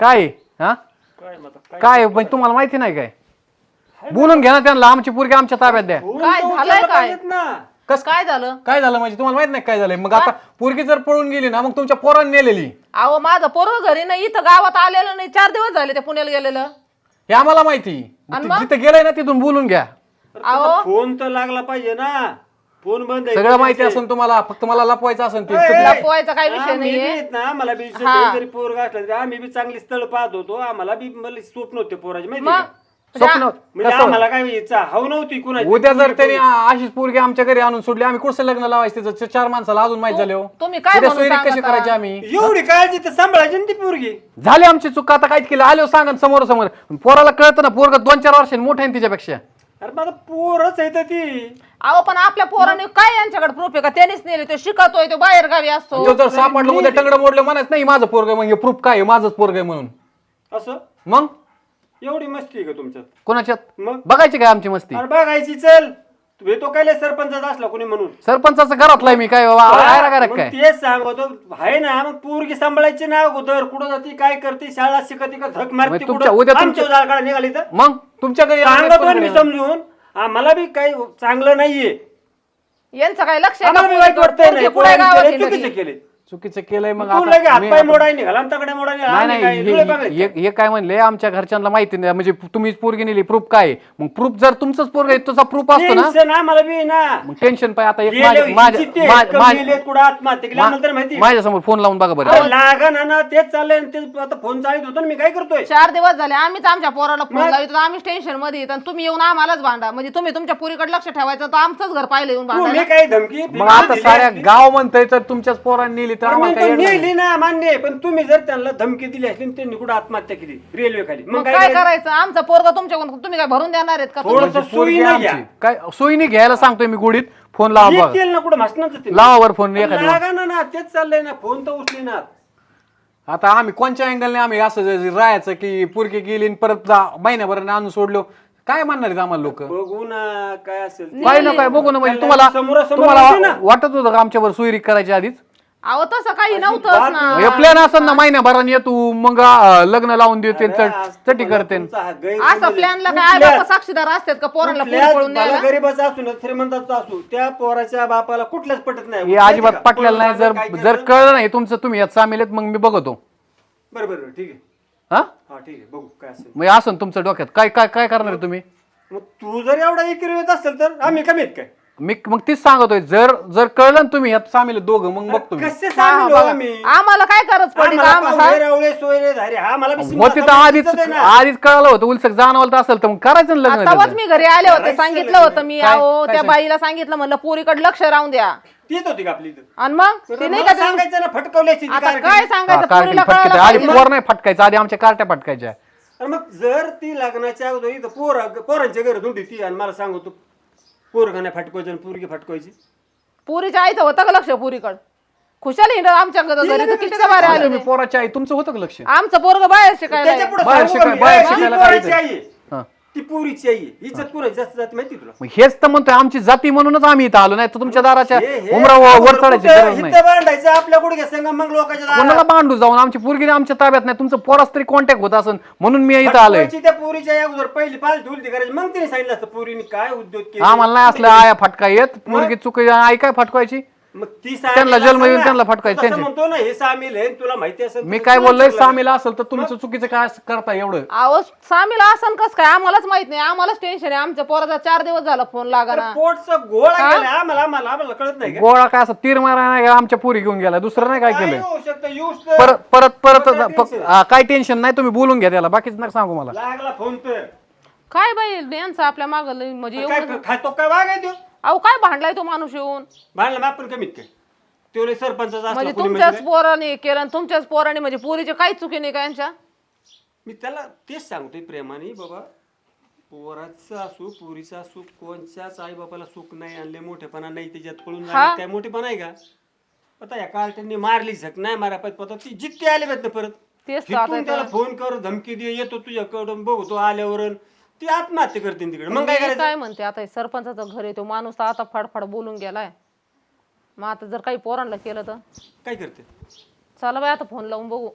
काय? हा? काय मग आता काय काय? पण तुम्हाला माहिती नाही काय? बोलून घ्या ना त्यांना आमची पोरगी आमच्या ताब्यात द्या. फोन काय तर झालंय उचलायला काय? पाहिजेत ना. कस काय झालं? काय झालं म्हणजे तुम्हाला माहीत नाही काय झालंय? मग आता पोरगी जर पळून गेली ना मग तुमच्या पोरांनी नेलेली. अहो माझं पोरग घरी नाही इथं गावात आलेलं नाही. चार दिवस झाले ते पुण्याला गेलेलं. हे आम्हाला माहिती. मग? जिथं गेलंय ना तिथून बोलून घ्या. अरे अहो. फोन तर लागला पाहिजे ना. फोन बंद आहे. सगळं माहिती असेल तुम्हाला फक्त मला लपवायचं असेल ए, लपवायचा काही विषय आम्ही बी नाहीये आहेत ना आम्हाला बी हा. जरी पोरगा असला तरी आम्ही बी चांगली स्थळ पाहत होतो. आम्हाला बी मला स्वप्न होते पोराचे माहिती मग? आहे का? स्वप्न म्हणजे कसं? आम्हाला काय इच्छा? हव नव्हती कुणाची. उद्या जर त्यांनी आ- अशीच पोरगी आमच्या घरी आणून सोडली आम्ही कुठचं लग्न लावायचं तिचं? च- चार माणसाला अजून माहीत झाले हो. तुम्ही काय उद्या म्हणून सोयरीक कशी? करायची आम्ही? एवढी काळजी तर सांभाळायची ना ती पोरगी. झाली आमची चूक आता काहीच केलं? आलो सांगा समोर समोर पोराला कळतं ना पोरग दोन चार वर्षांनी मोठं आहे ना तिच्यापेक्षा. अरे माझा पोरच आहे तर ती. अहो पण आपल्या पोराने काय यांच्याकडे प्रूफ आहे का? त्यांनीच नेले तो शिकवतोय तो बाहेर गावी असतो. तो जर सापडलं उद्या टंगड मोडलं म्हणायचं नाही माझं पोरग मग प्रूफ काय आहे? माझंच पोरग आहे म्हणून. असं? मग? एवढी मस्ती आहे का तुमच्यात? कोणाच्यात? मग? बघायची काय आमची मस्ती? अरे बघायची चल. तू तो काय सरपंचाचा असला कोणी म्हणून? सरपंचाचं घरातलाय मी काय आयरा मग काय? तेच सांगतो. आहे ना मग पोरगी सांभाळायची ना अगोदर. कुठं जाती काय करते शाळा शिकते का झक मारते मग तुमच्या- कुठं? उद्या आमच्या तुमच्या- जाळकाला निघाली तर? मग? तुमच्या घरी सांगतो मी समजून. आम्हाला बी काही चांगलं नाहीये. यांचं काय लक्ष आहे का आम्हाला बी वाईट वाटतंय पोरगी नाही पुढे गावात पोरांनी गेली. चुकीचं केले चुकीचं केलंय मग तू लगे आता मी हातपाय आता- मोडाय निघाला आमच्याकडे मोडाय निघाला. नाही आम्ही काय नाही हे-? हे हे काय म्हणले? आमच्या घरच्यांना माहिती नाही. म्हणजे तुम्हीच पोरगी नेली प्रूफ काय? आहे? मग प्रूफ जर तुमचंच पोरग आहे तुझा प्रूफ असतो ना? टेन्शन आम्हाला बी ना. मग टेन्शन पाय. आता एक गेले माझ्या- माझ्या- जिते, माझ्या- कमी गेलेत, कुठं आत्महत्या केली आम्हाला तर माहिती मा- माझ्यासमोर फोन लावून बघा बरं. अरे लागा ना ना तेच चाललंय आणि तेच आता फोन चालित होतो ना मी काय करतोय? चार दिवस झाले आम्हीच आमच्या पोराला फोन लावित होतो, आम्हीच टेन्शनमध्ये येत आणि तुम्ही येऊन आम्हालाच भांडा. म्हणजे तुम्ही तुमच्या पुरीकडे लक्ष ठेवायचं तर आमचंच घर पाहिलं येऊन तू मी भांडा काही धमकी मग आता साऱ्या गाव म्हणतंय तर तुमच्याच पोरांनी नेली तर आम्हाला काय येडलं नाही. नेली ना मान्य आहे, पण तुम्ही जर त्यांना धमकी दिली असली आणि त्यांनी कुठं आत्महत्या केली रेल्वे खाली मग काय करायचं? आमचं पोरग तुमच्याकडून तुम्ही काय भरून देणार आहेत का? तुम्ही? थोडस पोरगी सोयी नाही घ्या आमची. काय सोयीने घ्यायला सांगतोय मी गुडीत फोन लावा बघा. येतील ना कुठं? भाषणाचं ते. लावा वर फोन एखादी लागा ना ना. तेच चाललंय ना. फोन तर उचली ना. आता आम्ही कोणत्या अँगलने आम्ही असं जे- जे राहायचं की पुरकी गेली आणि परत जा- महिन्याभराने आणून सोडलो. काय म्हणणार आहेत आम्हाला लोक? बघू ना काय असेल ते. काय ना काय? बघू ना म्हणजे समोरासमोर तुम्हाला होती तुम्हाला ना. वाटत होतं का आमच्यावर सुईरी करायची आधीच? अहो तसं काही नव्हतंच ना. हे प्लॅन असं ना महिन्याभराने येतो मग अं, लग्न लावून देते चटी तुम्हाला करते. तुमचा असं आहे. प्लॅनला काय आई कुठल्याच- बापा साक्षीदार असतात का पोरांना पुढे कुठल्याच पळून मला न्यायला? गरीबाचा असू ना श्रीमंताचा असू. त्या पोराच्या बापाला कुठल्याच पटत नाही. हे माहिती अजिबात का? पटलेलं नाही. जर काय जर? कळलं नाही तुमचं तुम्ही यात सामील आहेत मग मी बघतो. बरं बरं बरं, ठीक आहे. हा? हा ठीक आहे बघू काय असेल. मग असं तुमच्या डोक्यात. काय काय काय करणार आहे तुम्ही? मग तू जर एवढा येत असेल तर आम्ही कमीत काय? मी मग तीच सांगतोय जर जर कळलं ना तुम्ही यात सामील दोघं मग बघतो मी कसे हा, सामील हो बघा. आम्ही आम्हाला काय गरज पडली का आम्हाला आम्हाला पाहुणे, रावळे, सोयरे, धारे, हा मला बी मग तिथं आधीच आहे ना. आधीच कळालं होतं उलसक जाणवलं तर असेल तर मग करायचं ना लग्न आताच त्याचं. मी घरी आले होते सांगितलं. होतं मी काय- अहो काय त्या सांग- बाईला सांगितलं म्हणलं पोरीकडे लक्ष राहून द्या तीच होती का आपली इथं? आणि मग तर ते नाही मला का ते- सांगायचं ना फटकवली असती ती आता कार काय. सांगायचं. कळायला आधी पाहिजे. पोर नाही फटकायचं आधी आमच्या कार्ट्या फटकायच्या अरे मग जर ती लग्नाच्या अगोदर इथं पोर पोरांच्या घरात होती ती आणि मला सांगतो पोर खाण्या फटकायची आणि पोरगी फटकायची. पुरीच्या आईचं होतं का लक्ष पुरीकडे? खुशाल हिंड आमच्या घरी तर किती बारे आले. तुम्ही. पोराच्या आई तुमचं होतं का लक्ष? आमचं पोरग बाहेर शिकायला त्याच्या आहे. पुढे बाहेर शिकाय- शिकायला पोराची काय आई. आहे. ती पोरीची आई आहे. इज्जत कुणाची जास्त जाते माहिती तुला? मग हेच तर म्हणतोय आमची जाती म्हणूनच आम्ही इथं आलो नाही तर तुमच्या दाराच्या हे- हे उमरा वर चढायची कुठं गरज नाही. इथं भांडायचं? आपल्या गुडघ्या संग मग लोकांच्या दारात. कोणाला भांडू जाऊन आमची पोरगी आमच्या ताब्यात नाही. तुमचं पोरास तरी कॉन्टॅक्ट होत असेल म्हणून मी इथं आलोय. त्या पोरीच्या आई अगोदर पहिली पाच ढुलती करायची. मग तिने सांगितलं असतं पोरीने काय उद्योग केले आम्हाला नाही असलं आया फटका येत. मुलगी चुक आई काय फटकायची मग ती त्यांना सामील जन्म असेल येऊन ना. त्यांना फटकायचं तू तसं त्यांचे. म्हणतो ना हे सामील आहे तुला माहिती असेल मी काय बोललोय. सामील असेल तर तुमचं चुकीचं काय करता एवढं? अहो सामील असं कस काय? आम्हालाच माहीत नाही. आम्हालाच टेन्शन आहे. आमच्या पोराचा चार दिवस झाला फोन लागा अरे ना पोटचा गोळा गेला आम्हाला. आम्हाला आम्हाला कळत नाही का? गोळा काय असं तीर मारा नाही आमच्या पुरी घेऊन गेला. दुसरं नाही काय काय केलं? होऊ शकतं. यूज तर परत परत परत काय फक्त- tension? हा, काय टेन्शन नाही. तुम्ही बोलून घ्या त्याला. बाकीच नका सांगू मला. लागला फोन तर. काय बाई यांचं आपल्या माग म्हणजे काय एवढं खातो काय वाग आहे तो अहो काय भांडलाय तो माणूस येऊन? भांडला मग आपण कमीत काय तेवढे सरपंचाचा म्हणजे तुमच्याच पोराने केलं आणि तुमच्याच पोराने म्हणजे पोरीचे काही चुकी नाही का यांच्या? मी त्याला तेच सांगतोय प्रेमाने बाबा. पोराचं असू पुरीचं असू कोणच्याच आई बापाला सुख नाही आणले मोठेपणा नाही त्याच्यात पळून हा. काय मोठेपणा आहे का? आता या कार्ट्यांनी मारली झक नाही मारा पाहिजे पता ती जितके आले पाहिजे ना परत तेच तर आता तिथून त्याला फोन कर धमकी दे येतो तुझ्याकडून बघतो आल्यावर. ती आत्महत्या करते तिकडे. मग काय मी करायचं? काय म्हणते आता हे सरपंचाचं घर आहे तो माणूस तर आता फाडफाड बोलून गेलाय. मग आता जर काही पोरांना केलं तर? काय करते? चला बाई आता फोन लावून बघू.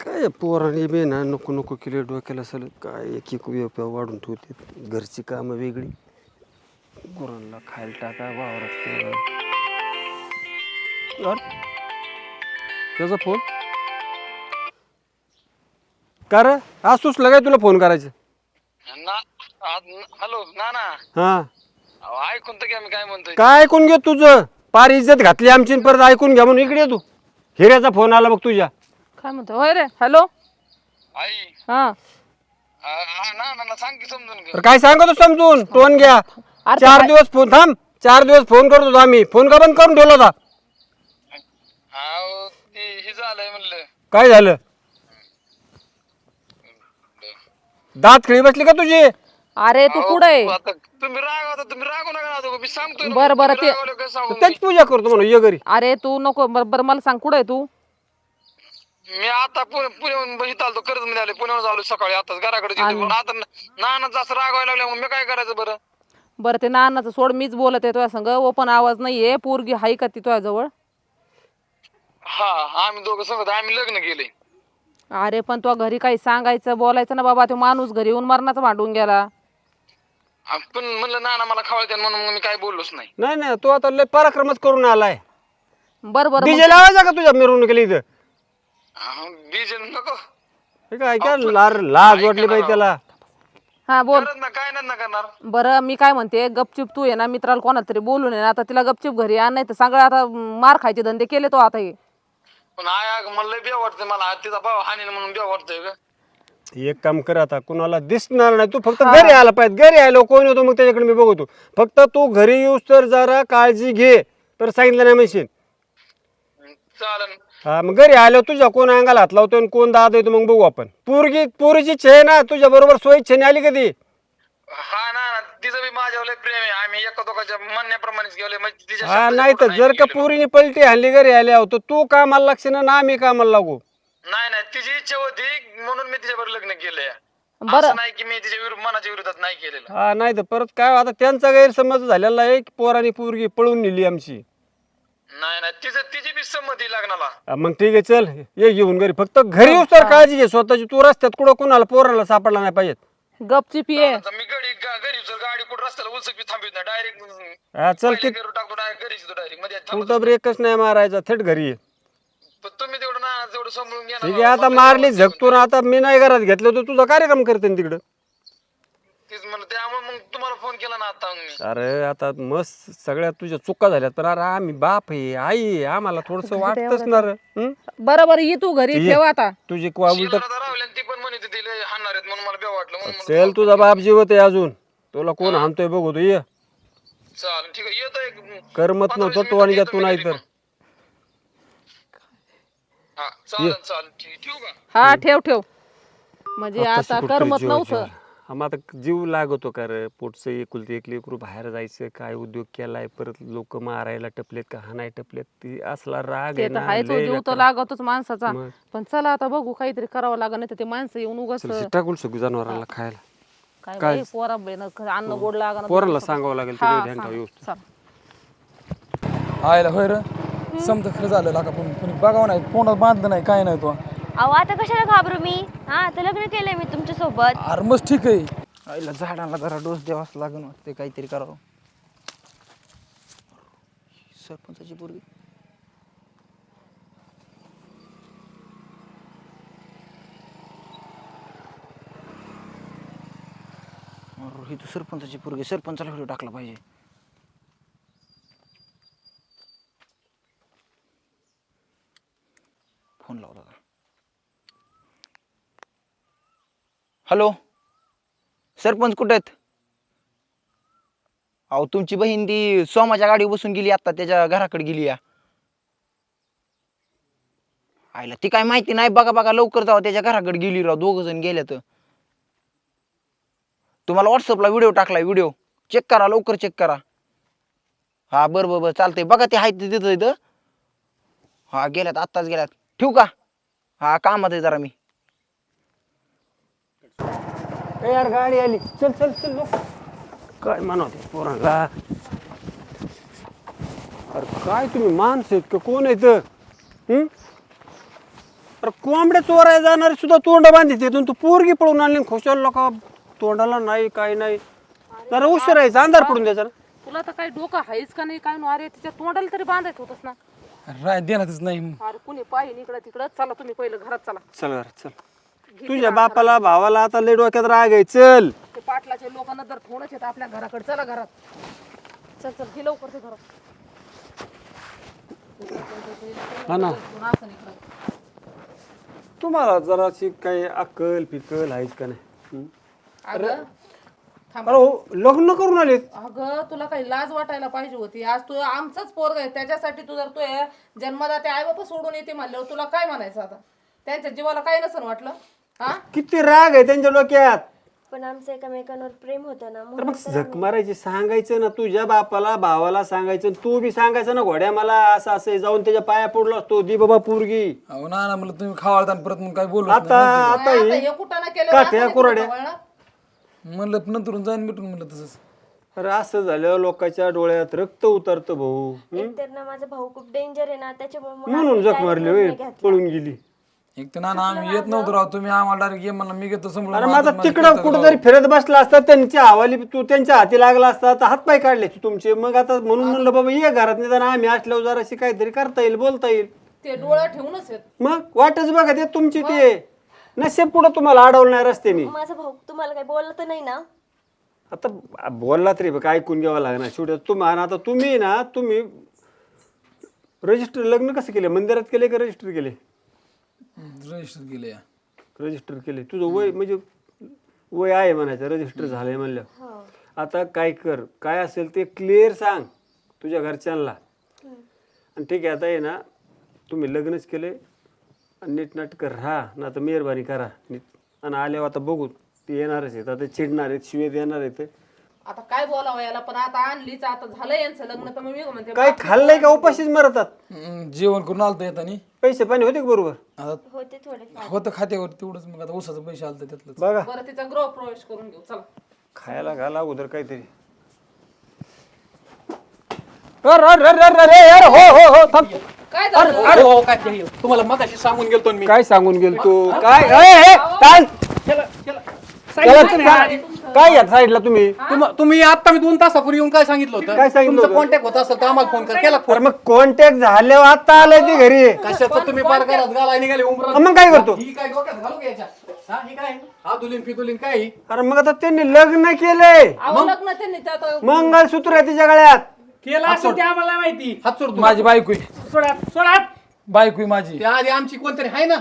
काय पोराने बे ना नको नको केले डोक्याला सलग. काय एक एक व्यवसाय वाढून ठेवते. घरची कामं वेगळी. गुरांना खायला टाका वावरात पेरा. त्याचा फोन? का रे? आज सुचलं काय तुला फोन करायचं. ना हॅलो ना ना हा. अहो, ऐकून तर घ्या मी काय म्हणतोय. काय ऐकून घे तुझं? पार इज्जत घातली आमची आणि परत ऐकून घ्या म्हणून इकडे ये तू. हिऱ्याचा फोन आला बघ तुझ्या. काय म्हणतो? होय रे हॅलो. आई. हा. अ, हा ना ना, ना सांग की समजून घे. तर काय सांगतो समजून? टोन घ्या. अरे चार दिवस फोन थांब. चार दिवस फोन करत होतो आम्ही. फोन का बंद करून ठेवला होता? ते हे झालंय म्हणलं. काय झालं? दात खिळी बसली का तुझी? अरे तू कुठे? आहे आता तुम्ही रागवता तुम्ही रागू नका ना आता, मी सांगतोय ना, बरं, बरं, तुम्ही ते- त्याची पूजा करतो म्हणून ये घरी. अरे तू नको बर- बरं मला सांग कुठे आहे तू? मी आता पुणे पुण्याहून इथं आलतो कर्जमध्ये आले पुण्याहून आलो सकाळी आताच घराकडे. पण आता नाना जास्त रागवायला लागल्या मग मी काय करायचं बरं? बरं ते नानाचं सोड मीच बोलत आहे तुझ्या संग. ओपन आवाज नाहीये पोरगी हाय का ती तुझ्या जवळ हा आम्ही दोघं सांगत आम्ही लग्न केलंय. अरे पण तो घरी काही सांगायचं बोलायचं ना बाबा तो माणूस घरी येऊन मरणाचा भांडून गेला. पण म्हणलं नाना मला खावायचं म्हणून मग मी काय बोललोच नाही. नाही नाही तू आता लय पराक्रमच करून आलाय. बरं बरं मग- डीजे लावायचा का तुझ्या मिरवणुकीला इथं? बीजे नको. हे काय काय लार लाज वाटली पाहिजे त्याला. हा बोल. करत ना काय नाही ना करणार. बरं मी काय म्हणते गपचिप तू आहे ना मित्राला कोणाला तरी बोलून आहे ना आता तिला गपचिप घरी आण नाही तर सगळं आता मार खायचे धंदे केले तो आता हे. पण आय मला लय बेव वाटतंय मला तिचा भाव हानी म्हणून वाटतंय ग. एक काम कर आता कुणाला दिसणार नाही. तू फक्त घरी आला पाहिजे. घरी आलो कोण होतो मग त्याच्याकडे मी बघतो. फक्त तू घरी येऊस तर जरा काळजी घे. तर सांगितलं नाही म्हणशील. चालन. हा मग घरी आलो तुझ्या कोण अंगाला हात लावतो आणि कोण दाद येतो मग बघू आपण. पोरगी पोरीची छे ना तुझ्या बरोबर सोयी छेने आली कधी? हा तिचं बी माझ्यावर लय प्रेम आहे. आम्ही एका दोघांच्या म्हणण्याप्रमाणेच गेलोय. म्हणजे तिच्या हा शब्दाच्या नाही तर पुढं जर नाही का. पोरीने पलटी हल्ली घरी आली आहो तर तू कामाला लागशील ना आम्ही कामाला लागू. नाही नाही. तिची इच्छा होती म्हणून मी तिच्यावर लग्न केलंय. बरं. असं नाही की मी तिच्या विरुद्ध मनाच्या विरोधात नाही केलेलं. हा नाही तर परत काय आता त्यांचा गैरसमज झालेला आहे की पोराने पोरगी पळून नेली आमची. नाही नाही. तिचं तिची बी संमती लग्नाला. हा, मग ठीक आहे चल. ये घेऊन घरी. फक्त घरी येऊस तर काळजी घे. स्वतःची. तू रस्त्यात कुठं कुणाला पोराला सापडला नाही पाहिजे गपचिप ये. आता मी गाडी कुठं रस्त्याला उलसक बी थांबित नाही. डायरेक्ट हा चल की. टाकतो डायरेक्ट घरी डायरेक्टमध्ये थांबत कुठं ब्रेकच नाही मारायचा थेट घरी ये. पण तुम्ही तेवढं ना घ्या ठीक आहे आता मारली झगतो ना आता मी नाही घरात घेतलं तर तुझा कार्यक्रम करते ना तिकडं. तीच म्हणलं त्यामुळे मग तुम्हाला फोन केला ना आता मग मी. अरे आता मस्त सगळ्या तुझ्या चुका झाल्यात पण अरे आम्ही बाप आहे आई आहे आम्हाला थोडस वाटतच ना रे. हं? बरं बरं ये तू घरी. ठेव आता. तुझी क्वा उलट शिवाला तर राहुल आणि ती पण म्हणत होती लय हाणणार आहेत म्हणून मला बे वाटलं म्हणून म्हणलं चल तुझा बाप जीवत आहे अजून. तुला कोण हाणतोय बघू तू ये. चालेल ठीक आहे. येतो एक करमत नव्हतं तू आणि मिनिटात तू येतो नाही तर. हा चालेल चालेल ठीक ठेवू का? हा ठेव ठेव. म्हणजे आता आता कुठतरी करमत जीव- नव्हतं. जीव. हा आता जीव लागतो का रे? पोटचं एकुलते एक लेकरू बाहेर जायचं काय उद्योग केलाय परत लोक मारायला टपलेत का हाणाय टपलेत ती असला राग ते आहे तर ना लय जीव तर लेकरं. लागतोच माणसाचा. मग. पण चला आता बघू काहीतरी करावं लागेल नाही तर ते माणसं येऊन उगाच चल, टाकून शकू जनावरांना खायला. काय? बाई, पोरा बेनं ख- अन्न गोड लागणार पोराला सांगावं लागेल तिकडे ध्यान ठेवा व्यवस्थित. चल. आयला होय र. समजा खरं झालं लागा पण पण बघावं नाही तोंडात बांधलं नाही काय नाही तो. अहो आता कशाला घाबरू मी? हा आता लग्न केलंय मी तुमच्यासोबत अरे ठीक आहे. आईला झाडाला जरा डोस द्यावाच लागेल वाटते काहीतरी करावं. सरपंचाची पोरगी. अरे, ही तू सरपंचाची पोरगी सरपंचाला व्हिडिओ टाकला पाहिजे. फोन लावला हॅलो? सरपंच कुठे आहेत? अहो तुमची बहीण ती सोमाच्या गाडी बसून गेली आता त्याच्या घराकडे गेली या. आईला ती काय माहिती नाही. बघा बघा लवकर जावं त्याच्या घराकडे गेली राव. दोघ जण गेल्या तर तुम्हाला व्हॉट्सअपला व्हिडिओ टाकलाय व्हिडिओ चेक करा लवकर चेक करा. हा बरं बरं बरं चालतंय. बघा ते आहेत ते तिथं इथं हा गेल्यात आत्ताच गेल्यात. ठेवू का? हा कामात आहे जरा मी. ए यार गाडी आली. चल चल चल लोक काय म्हणते पोरांना अरे काय तुम्ही माणसं आहेत का? कोण आहेत? हं? अरे कोंबड्या चोराय जाणारे सुद्धा तोंड बांधित तू पोरगी पळून आणली खुशाल लोक तोंडाला नाही काय नाही. जरा उशीर आहे अंधार पडून द्यायचा ना तुला तर काही डोकं आहेच का नाही काय नो अरे तिच्या तोंडाला तरी बांधायचं होतस ना. राय देणारच नाही. अरे कुणी पाहिजे इकडं तिकडं? चला तुम्ही पहिलं घरात चला. चल घरात चल. तुझ्या बापाला भावाला आता लय डोक्यात राग आहे चल. ते पाटलाचे लोकांना जर थोडंच येत आपल्या घराकडे. चला घरात. चल चल हे लवकर ते घरात. हा ना. पुन्हा असं नाही करत. तुम्हाला जराशी काही अक्कल पिकल आहेच का नाही? हं? अगं थांब. अरे हो, लग्न करून आलेत. अगं तुला काही लाज वाटायला पाहिजे होती. आज तू आमचाच पोरग आहे. त्याच्यासाठी तू जर तू हे जन्मदाते आई बाबा सोडून येते म्हणल्यावर तुला काय म्हणायचं आता? त्यांच्या जीवाला काय नसन वाटलं? हा? किती राग आहे त्यांच्या डोक्यात. पण आमचं एकमेकांवर प्रेम होतं ना तर मग झक मारायची सांगायचं ना तुझ्या बापाला भावाला सांगायचं तू बी सांगायचं ना घोड्या मला असं असं आहे. जाऊन त्याच्या पाया पडलो असतो दी बाबा पोरगी. अहो ना ना मला तुम्ही खावाळता आणि परत मग काय बोलू आता आता आता ही हे कुठं केलं काठ्या कुऱ्हाड्या. म्हणलं नंतरून जाईन मिटून म्हणलं तसंच. अरे असं झालं लोकांच्या डोळ्यात रक्त उतरतं भाऊ. एकतर ना माझा भाऊ खूप डेंजर आहे ना त्याच्यामुळे मग म्हणून जख मारली होय. पळून गेली. एक तर आम्ही येत नव्हतो राव तुम्ही आम्हाला डायरेक्ट ये म्हणला मी घेतो समोर अरे माझा तिकडं कुठंतरी फिरत बसला असता त्यांच्या हवाली तू त्यांच्या हाती लागला असता तर हातपाय काढले तुमचे. मग आता म्हणून म्हणलं बाबा ये घरात निदान आम्ही असल्यावर जराशी काहीतरी करता येईल बोलता येईल. ते डोळा ठेवूनच येत. मग वाटच बघा ते तुमची ते. नसेब पुढं तुम्हाला अडवलं नाही रस्त्याने. माझा भाऊ तुम्हाला काही बोलला तर नाही ना? आता बोलला तरी बघ, ऐकून घ्यावं लागणार शेवटी तुम्हाला आता तुम्ही ना तुम्ही रजिस्टर लग्न कसं केले? मंदिरात केले का रजिस्टर केले? रजिस्टर केले. रजिस्टर केले. तुझं वय म्हणजे वय आहे म्हणायचं रजिस्टर झालंय म्हणलं. आता काय कर काय असेल ते क्लिअर सांग तुझ्या घरच्यांना. आणि ठीक आहे आता आहे ना तुम्ही लग्नच केले नीटनाटकं राहा ना तर मेहरबानी करा. नीट. आणि आल्यावर आता बघू ते येणारच आहेत. आता चिडणार आहेत शिवे देणार आहेत. आता काय बोलावं याला? पण आता आणलीच आता झालं यांचं लग्न तर मग मी म्हणते काय खाल्लंय का? उपाशीच मरतात. हम्म, जेवण करून आलतं येतानी. पैसे पाणी होते का बरोबर? आता होते थोडे होतं खात्यावर तेवढंच मग आता ऊसाचं पैसे आलं त्यातलंच. बघा. बरं तिचा गृह प्रवेश करून घेऊ. चला. खायला घाला अगोदर काहीतरी. अर, अर, अर, अर, अरे, अर, हो हो हो थांब. काय झालं? अरे हो काय ते- तुम्हाला मगाशी सांगून गेलतो ना मी. काय सांगून गेल तू काय? ए, ए, काय त्याला काय- काय या साईडला तुम्ही? तुम- तुम्ही आता मी दोन तासापूर्वी येऊन काय सांगितलं होतं? काय सांगितलं तुमचं होतं? कॉन्टॅक्ट होत असेल तर आम्हाला फोन कर. केला अरे मग कॉन्टॅक्ट झाल्यावर आता आलाय ते घरी. कशाचं तुम्ही पार घरात घालाय निघाले उमरा मग काय करतो? ही काय डोक्यात घालू का याच्या? हा ही काय? हातुलीन फितुलीन काय ही? अरे मग आता त्यांनी लग्न केलंय. अहो लग्न त्यांनी त्यात मंगळसूत्र आहे तिच्या गळ्यात. केला असं ते आम्हाला माहिती. हात सोड तू. माझी बायको आहे. सोडा सोडा. बायको आहे माझी. ते आधी आमची कोणतरी आहे ना?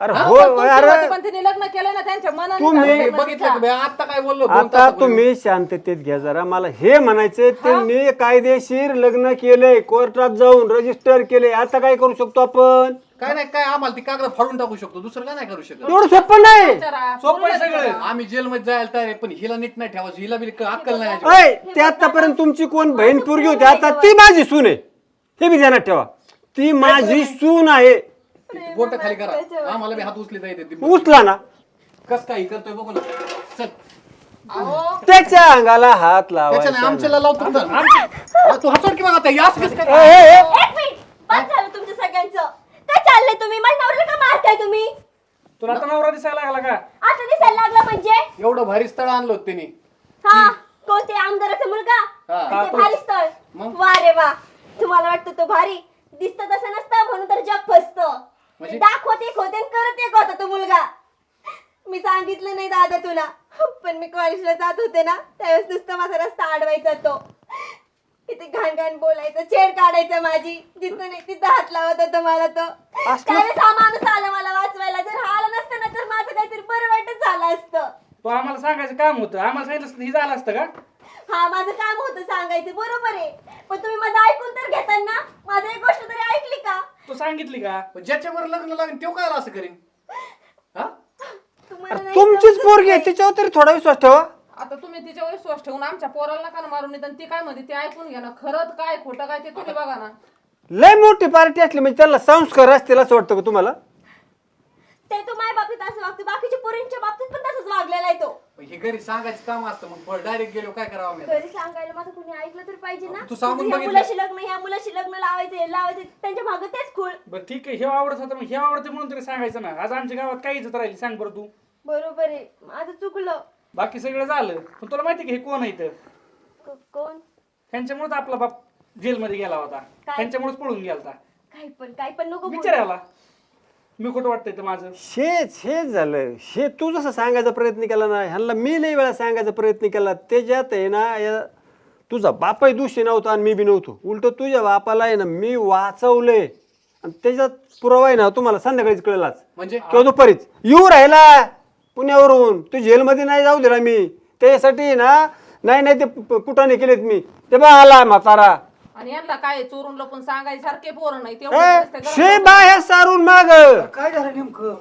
अरे हा, हो पण तुमची अरे. होती, पण त्यांनी लग्न केलं ना त्यांच्या मनाने तुम्ही- झालं हे बघितलं. का बे? आता काय बोललो? दोन आता तासापूर्वी. तुम्ही शांततेत घ्या जरा. मला हे म्हणायचं त्यांनी कायदेशीर लग्न केलंय कोर्टात जाऊन रजिस्टर केले आता काय करू शकतो आपण? काय नाही काय आम्हाला ती कागद फाडून टाकू शकतो दुसरं काय नाही करू शकत. एवढं सोपं नाही. सोपं आहे सगळं. आम्ही जेलमध्ये जायला तयार आहे पण हिला नीट नाही ठेवायचं हिला बी अक्कल नाही अजिबात. ते आतापर्यंत तुमची कोण बहीण पोरगी होती आता ती माझी सून आहे. हे बी ध्यानात ठेवा. ती माझी सून आहे. बोट खाली करा. आम्हाला बी हात उचली जायचे उचला ना. कस काय करतोय बघू ना. चल. अहो त्याच्या अंगाला हात त्याच्या नाही. लावायचा आमच्याला लावतो तू की आता. यास कसं काय? ए, ए, ए. एक मिनिट. बस झालं तुमचं सगळ्यांचं. काय चाललंय तुम्ही? माझ्या नवऱ्याला का मारताय तुम्ही? तुला तर नवरा दिसायला लागला का? आता दिसायला लागला म्हणजे? एवढं भारी स्थळ आणलं होतं त्यांनी हा कोणते? आमदाराचा मुलगा? हा. ते भारी स्थळ. मग? वा रे वा. तुम्हाला वाटतं तो भारी? दिसत तसं नसतं म्हणून तर जग फसत. म्हणजे? दाखवत एक होते आणि करत एक होता तो मुलगा. मी सांगितलं नाही दादा तुला. पण मी कॉलेजला जात होते ना त्यावेळेस नुसतं माझा रस्ता अडवायचा तो. इथे घाण घाण बोलायचं छेड काढायचं माझी. जिथं नाही तिथं हात लावत होता मला तो. त्यावेळेस हा माणूस आला मला वाचवायला. जर हा आला नसतं ना तर माझं काहीतरी बरं वाटत झालं असतं. तो आम्हाला सांगायचं काम होतं. आम्हाला सांगितलं असतं, हे झालं असतं का? हा माझं काम होतं सांगायचं बरोबर आहे. पण तुम्ही माझं ऐकून तर घेताय ना माझं एक गोष्ट तरी ऐकली का? तू सांगितली का? पण ज्याच्यावर लग्न लागेल तो काय असं करीन? हा? तुम्हाला नाही तुमचीच पोरगी आहे तिच्यावर तरी थोडा विश्वास ठेवा. आता तुम्ही तिच्यावर विश्वास ठेवून आमच्या पोराला नका ना मारून निदान ती काय म्हणते ते ऐकून घ्या ना. खरंच काय खोटं काय ते तुम्ही बघा ना. लय मोठी पार्टी असली म्हणजे त्यांना संस्कार असतील असं वाटतं का तुम्हाला? ते तो माझ्या बाबतीत असं वागतो बाकीच्या पोरींच्या बाबतीत पण तसंच वागलेला आहे तो. हे घरी सांगायचं काम असतं मग डायरेक्ट गेलो काय करावं आम्ही आता? घरी सांगायला माझं कोणी ऐकलं तर पाहिजे ना. तू सांगून ह्या बघितलं? मुलाशी लग्न ह्या मुलाशी लग्न लावायचं हे लावायचं त्यांच्या मागे तेच खूळ. बरं ठीक आहे हे आवडत होतं मग हे आवडते म्हणून तरी सांगायचं ना. आज आमच्या गावात काय इज्जत राहिली सांग बरं तू. बरोबर आहे. माझं चुकलं. बाकी सगळं झालं. पण तुला माहिती का हे कोण आहे इथं? क- कोण? त्यांच्यामुळेच आपला बाप जेलमध्ये गेला होता. त्यांच्यामुळेच पळून गेला होता काय पण काय पण नको बोलू. विचारायला मी खोटं वाटतंय तर माझं. हेच हेच झालं. हे तू जसं सांगायचा प्रयत्न केला ना ह्यांना मी लई वेळा सांगायचा प्रयत्न केला. त्याच्यात आहे ना या तुझा बापही दोषी नव्हता आणि मी बी नव्हतो. उलट तुझ्या बापाला आहे ना मी वाचवलंय. आणि त्याच्यात पुरावा आहे ना तुम्हाला संध्याकाळीच कळलाच. म्हणजे? किंवा दुपारीच. येऊ राहिला. पुण्यावरून. तू जेलमध्ये नाही जाऊ दिला मी. त्याच्यासाठी ना नाही नाही ते प- कुठाने केलेत मी. ते बा आला म्हातारा. आणि यांना काय चोरून लपून सांगायचे सारखे पोरं नाही शे बाहेर सारून माग. काय झालं नेमकं?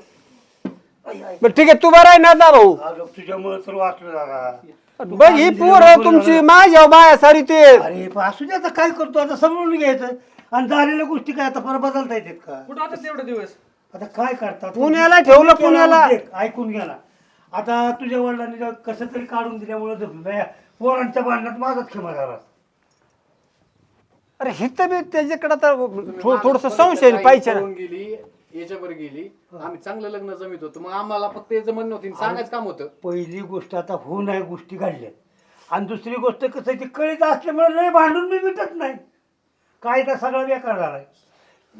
बरं ठीक आहे तू बरा आहे ना दा भाऊ? तुझ्यामुळे तर वाचलं बघ ही पोर तुमची माझ्या बाया सारी ते अरे पण असू दे आता काय करतो? आता समजून घ्यायचं. आणि झालेल्या गोष्टी काय आता परत बदलता येतात का? कुठं होतं तेवढे दिवस? आता काय करतात? पुण्याला ठेवलं, पुण्याला. ऐकून गेला आता तुझ्या वडिलांनी जर कसं तरी काढून दिल्यामुळे जर पोरांच्या भांडणात माझाच क्षमा झाला अरे हे तर बी त्याच्याकडे तर थोडस संशय पाहिजे. ना गेली याच्यावर गेली. आम्ही चांगलं लग्न जमीत होतो. मग आम्हाला फक्त याचं म्हणणं होतं सांगायचं काम होतं. पहिली गोष्ट आता होऊ नाही गोष्टी घडल्या. आणि दुसरी गोष्ट कसं आहे, ती कळीत असल्यामुळे लय भांडून मी मिटत नाही. कायदा सगळा बेकार झालाय.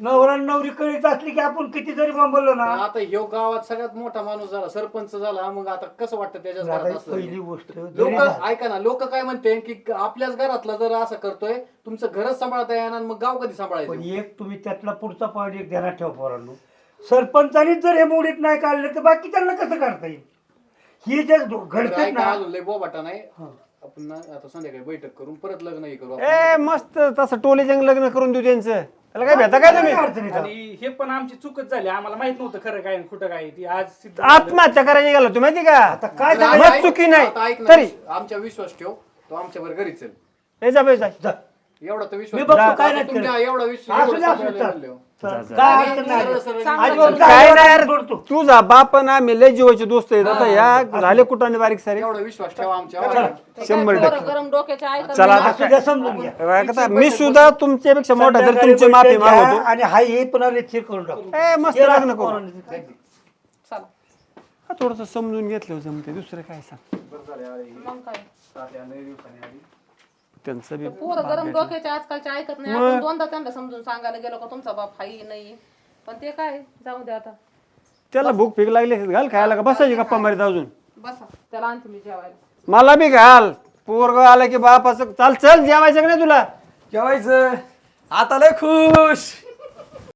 नवरा नवरी कळीत असली की आपण किती जरी बोंबलो ना. आता ह्यो गावात सगळ्यात मोठा माणूस झाला सरपंच झाला मग आता कसं वाटतं ही पहिली गोष्ट जरी लोक ऐका ना लोक काय म्हणते की आपल्याच घरातला जर असं करतोय तुमचं घरच सांभाळता येणार मग गाव कधी पण सांभाळायचं एक तुम्ही त्यातला पुढचा पॉईंट एक ध्यानात ठेवा पोरांनो. सरपंचानीच जर हे मोडीत नाही काढले तर बाकी त्यांना कसं काढता येईल? ही जे घडतात ऐका ना अजून लय बोबाटा नाही. आपण ना आता संध्याकाळी बैठक करून परत लग्न हे करू आपण. ए मस्त तसं टोले जंग लग्न करून देऊ त्यांचं त्याला काय भेटा काय तुम्ही काय अडचण आहे आणि हे पण आमची चूकच झाली आम्हाला माहीत नव्हतं खरं काय आणि खोटं काय ती आज सिद्ध झालं. आत्महत्या करायला गेला तुम्ही माहिती का आता काय आता झालं मग ऐक- चुकी नाही. ऐक ना, तरी. आमच्या विश्वास ठेव तो आमच्या बरोबर घरी चल ए जा बाई, जा. जा. एवढा तर विश्वास मी बघतो आता काय नाही तुमच्या केलं. एवढा विश्वास असू एवढं असू. काय अडचण नाही. काय यार सोडतो. तुझा बाप ना मी लय जीवाचे दोस्त आहेत. आता या झाले कुठाने बारीक सारे एवढा विश्वास ठेवा आमच्या शंभर टक्के. गरम डोक्याच्या ऐकत चला. आता असू द्या, समजून घ्या. आता मी सुद्धा तुमच्यापेक्षा मोठा तर तुमची माफी मागवतो. आणि हा हे पुन्हा रेचीर करून टाकू. ए मस्त पोरांनी. चला. थोडस समजून घेतलं जमते दुसरं काय सांग? मग काय? त्यांचं बी पोरं गरम डोक्याच्या आजकालच्या ऐकत नाही. आपण दोनदा त्यांना समजून सांगायला गेलो का तुमचा बाप हाई नाही. पण ते काय? जाऊ दे आता. त्याला भूक पीक लागली असेल, घाल खायला का? बसायची गप्पा मारीत अजून. बसा. त्याला आणते मी जेवायला. मला बी घाल. पोरग आला की बापाचं चाल चल जेवायचं का नाही तुला? जेवायचं. आता लय खुश.